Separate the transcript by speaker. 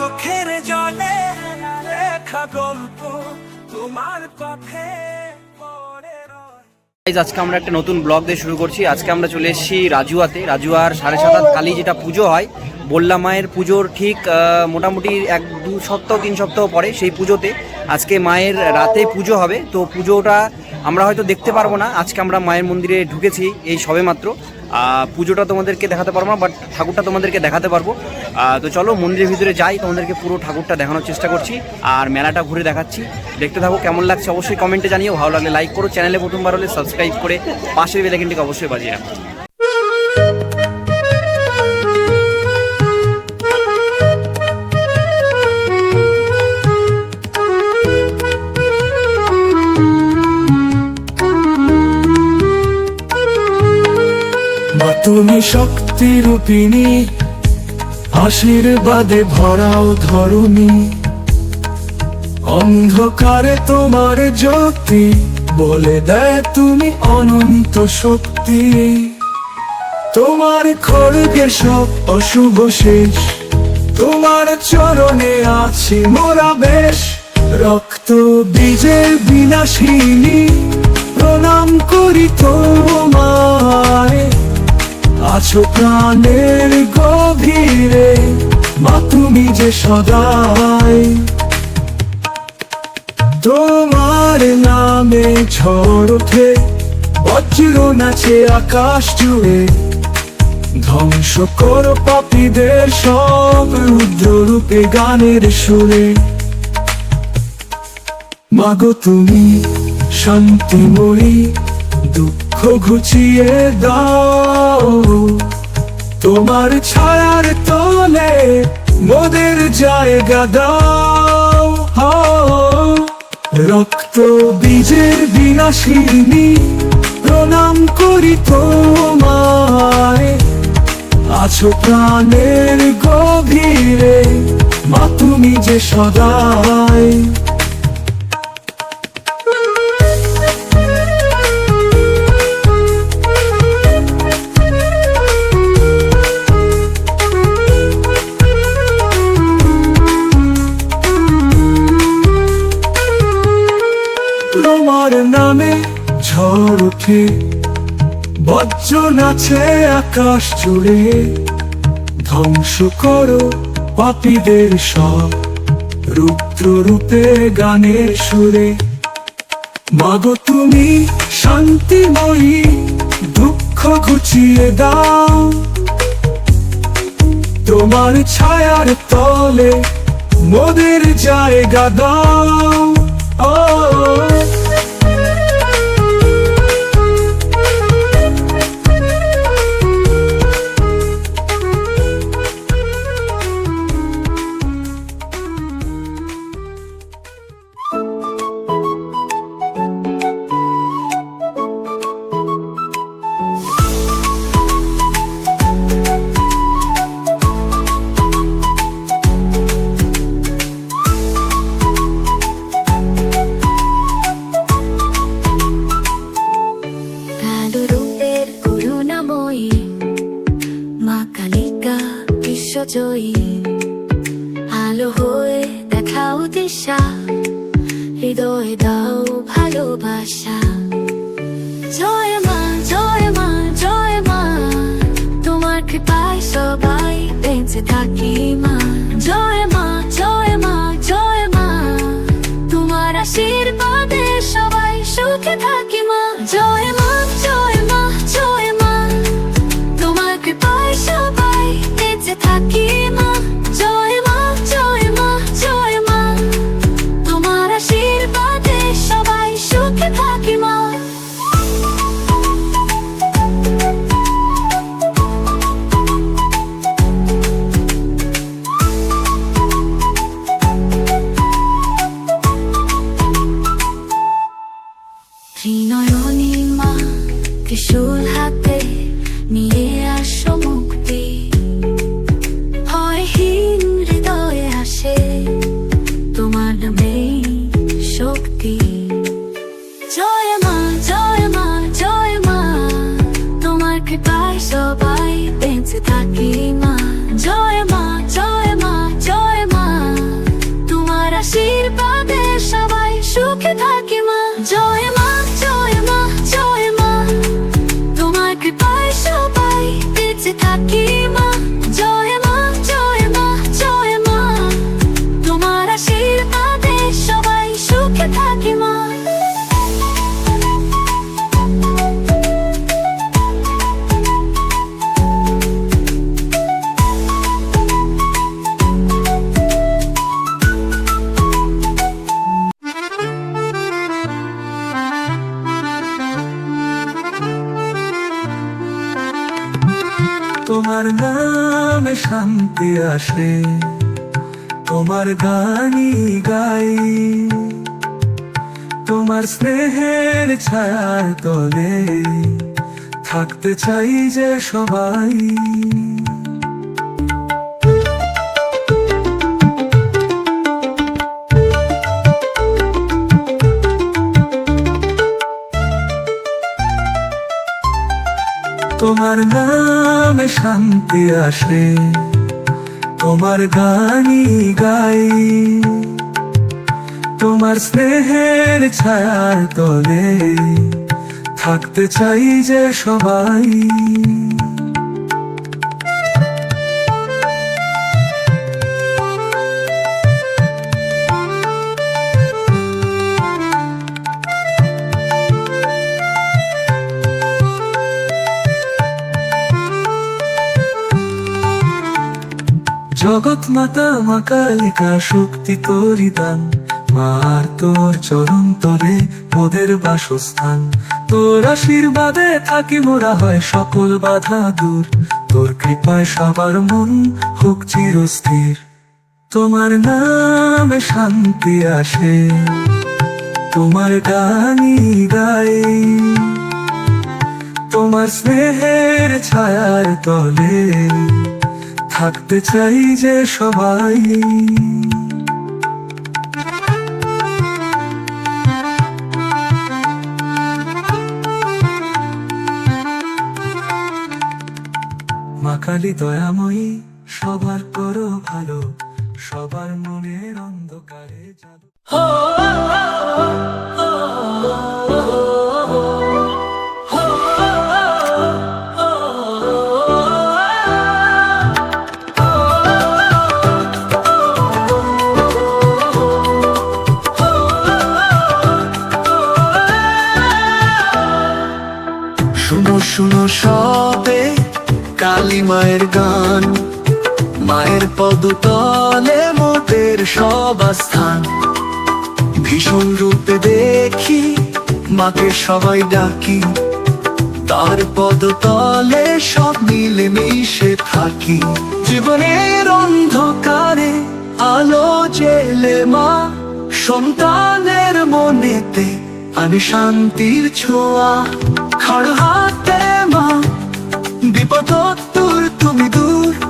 Speaker 1: চোখের জলে লেখা গল্প তোমার পথে
Speaker 2: আজকে আমরা একটা নতুন ব্লগ দিয়ে শুরু করছি। আজকে আমরা চলে এসেছি রাজুয়াতে। রাজুয়ার সাড়ে সাত আট কালী যেটা পুজো হয়, বল্লা মায়ের পুজোর ঠিক মোটামুটি এক, দু সপ্তাহ, তিন সপ্তাহ পরে সেই পুজোতে আজকে মায়ের রাতে পুজো হবে। তো পুজোটা আমরা হয়তো দেখতে পারব না। আজকে আমরা মায়ের মন্দিরে ঢুকেছি এই সবে মাত্র। পুজোটা তোমাদেরকে দেখাতে পারব না বাট ঠাকুরটা তোমাদেরকে দেখাতে পারব। তো চলো, মন্দিরের ভিতরে যাই, তোমাদেরকে পুরো ঠাকুরটা দেখানোর চেষ্টা করছি, আর মেলাটা ঘুরে দেখাচ্ছি। দেখতে থাকো কেমন লাগছে, অবশ্যই কমেন্টে জানিও, ভালো লাগলে লাইক করো চ্যানেলে প্রথমবার হলে সাবস্ক্রাইব করে পাশের বেলাকিনটিকে অবশ্যই বাজিয়ে রাখো।
Speaker 3: তুমি শক্তি রূপিণী আশীর্বাদে ভরাও ধরুনি অন্ধকারে তোমার জ্যোতি বলে দেয় তুমি অনন্ত শক্তি। তোমার খড়গে সব অশুভ শেষ। তোমার চরণে আছি মোরা বেশ। রক্ত বীজের বিনাশিনী। প্রণাম করি তোমায়। আছো প্রাণের গভীরে, মা তুমি যে সদাই। তোমার নামে ঝড় ওঠে, বজ্র নাচে আকাশ জুড়ে। ধ্বংস করো পাপীদের সব রুদ্র রূপে গানের সুরে। মাগো তুমি শান্তিময়ী, দুঃখ ঘুচিয়ে দাও। তোমার ছায়ার তলে মোদের জায়গা দাও। রক্ত বীজের বিনাশিনী প্রণাম করি তোমায়। আছো প্রাণের গভীরে, মা তুমি যে সদাই। ওঠে বজ্র নাচে আকাশ জুড়ে। ধ্বংস করো পাপীদের সব রুদ্র রূপে গানের সুরে। মাগো তুমি শান্তিময়ী, দুঃখ ঘুচিয়ে দাও। তোমার ছায়ার তলে মোদের জায়গা দাও। ও
Speaker 4: বিশ্বজয়ী আলো হয়ে দেখাও দিশা হৃদয়ে দাও ভালোবাসা। জয় মা জয় মা জয় মা, তোমার কৃপায় সবাই বেঁচে থাকি মা। ত্রিশূল হাতে নিয়ে আসো মুক্তি। হয়হীন হৃদয়ে আসে তোমার নামেই শক্তি। জয় মা জয় মা জয় মা, তোমার কৃপায় সবাই বেঁচে থাকি মা। জয় মা জয় মা জয় মা, তোমার আশীর্বাদে সবাই সুখে থাকি মা। জয়
Speaker 3: নামে শান্তি আসে তোমার গানি গাই। তোমার স্নেহের ছায়ার তলে থাকতে চাই যে সবাই। তোমার নামে শান্তি আসে, তোমার গানি গাই। তোমার স্নেহের ছায়ার তলে থাকতে চাই যে সবাই। জগৎ মাতা মা কালিকা, শক্তি তোরি দান। মার তোর চরণ তলে মোদের বাসস্থান। তোর আশীর্বাদে থাকি মোরা হয় সকল বাধা দূর। তোর কৃপায় সবার মন হোক চিরস্থির। তোমার নামে শান্তি আসে, তোমার গানি গাই। তোমার স্নেহের ছায়ার তলে থাকতে চাই যে সবাই। মা কালী দয়াময়ী সবার করো ভালো সবার মনের অন্ধকারে জালো শুনো সবে কালী মায়ের গান। মায়ের পদতলে মোদের সবাস্থান ভীষণ রূপে দেখি মাকে সবাই ডাকি। তার পদতলে সব মিলে মিশে থাকি। জীবনের অন্ধকারে আলো জেলে মা, সন্তানের মনেতে আমি শান্তির ছোঁয়া। খড় হাতে মা বিপদ দূর তুমি দূর।